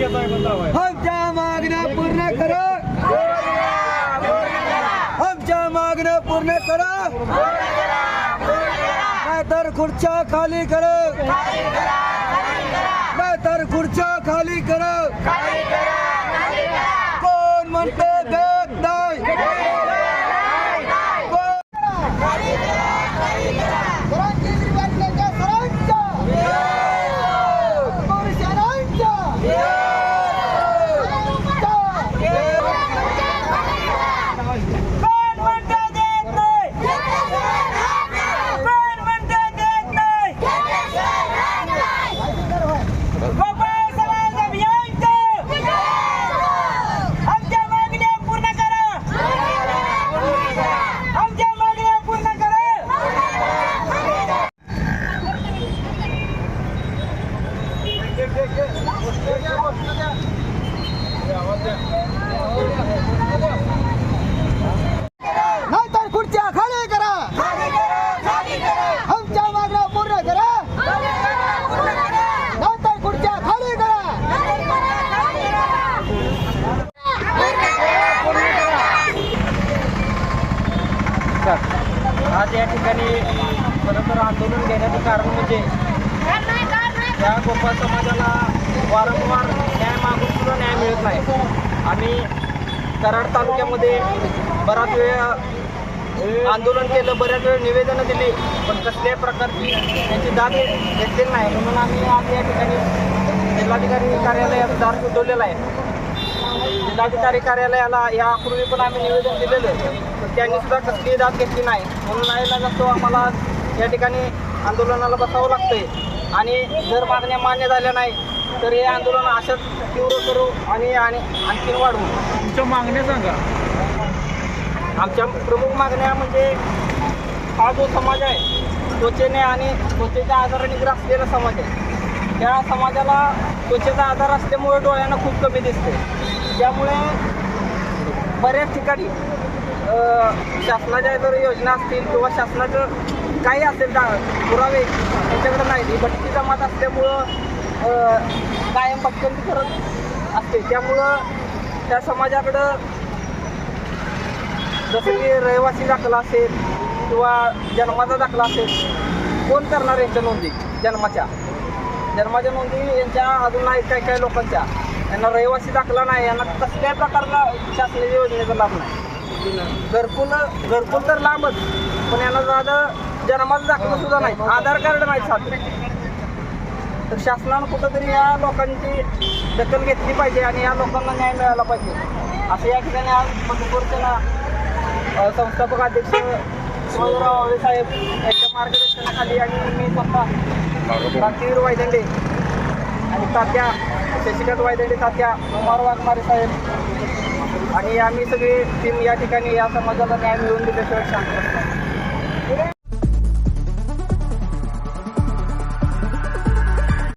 आमच्या मागण्या पूर्ण करा. आमच्या मागण्या पूर्ण करा. नाहीतर खुर्च्या खाली करा. नाहीतर खुर्च्या खाली करा. कोण म्हणते देत नाही कोण- कोण म्हणते देत नाही कोण म्हणते देत नाही गोपाळ समाज अभियानचं आमच्या मागण्या पूर्ण करा आमच्या मागण्या पूर्ण करा नाहीतर खुर्च्या खाली करा. आमच्या मागण्या पूर्ण करा. नाहीतर खुर्च्या खाली करा. आज या ठिकाणी खरं तर आंदोलन घेण्याचं कारण म्हणजे या गोपाळ समाजाला वारंवार न्याय मागून सुद्धा न्याय मिळत नाही. आम्ही कराड तालुक्यामध्ये बराच वेळ आंदोलन केलं बऱ्याच वेळ निवेदनं दिली पण कसल्याही प्रकारची त्यांची दाद घेतलेली नाही. म्हणून आम्ही आज या ठिकाणी जिल्हाधिकारी कार्यालयात दार सुचवलेला आहे. जिल्हाधिकारी कार्यालयाला यापूर्वी पण आम्ही निवेदन दिलेलं पण त्यांनी सुद्धा कसलीही दाद घेतली नाही. म्हणून आयला जातो आम्हाला या ठिकाणी आंदोलनाला बसावं लागतंय. आणि जर मागण्या मान्य झाल्या नाही तर हे आंदोलन अशाच तीव्र करू आणि आणि आणखीन वाढवू. तुमच्या मागण्या सांगा. आमच्या प्रमुख मागण्या म्हणजे हा जो समाज आहे त्वचेने आणि त्वचेच्या आजाराने ग्रासलेला समाज आहे. त्या समाजाला त्वचेचा आजार असल्यामुळे डोळ्यांना खूप कमी दिसते. त्यामुळे बऱ्याच ठिकाणी शासनाच्या जर योजना असतील किंवा शासनाचं काही असेल का पुरावे त्यांच्याकडे नाही. भटकी जमात असल्यामुळं कायम भटकंती करत असते. त्यामुळं त्या समाजाकडं जसं की रहिवासी दाखला असेल किंवा जन्माचा दाखला असेल कोण करणार यांच्या नोंदी? जन्माच्या. जन्माच्या नोंदी यांच्या अजून नाही काही काही लोकांच्या. यांना रहिवासी दाखला नाही यांना कसल्याही प्रकारला शासनाच्या योजनेचा लाभ नाही. घरकुल घरकुल तर लांबच पण यांना साधं जन्माचा दाखला सुद्धा नाही. आधार कार्ड नाही साधं तर शासनानं कुठंतरी या लोकांची दखल घेतली पाहिजे आणि या लोकांना न्याय मिळाला पाहिजे. असं या ठिकाणी आज पत्रपरिषदेला अ, संस्थापक अध्यक्ष शिवाजीराव आवे साहेब यांच्या मार्गदर्शनाखाली आणि मी स्वतः क्रांतीवीर वायदंडे आणि तात्या शशिकांत वायदंडे तात्या कुमार वाघमारे साहेब आणि आम्ही सगळे टीम या ठिकाणी या समाजाला न्याय मिळवून दिल्याशिवाय शांत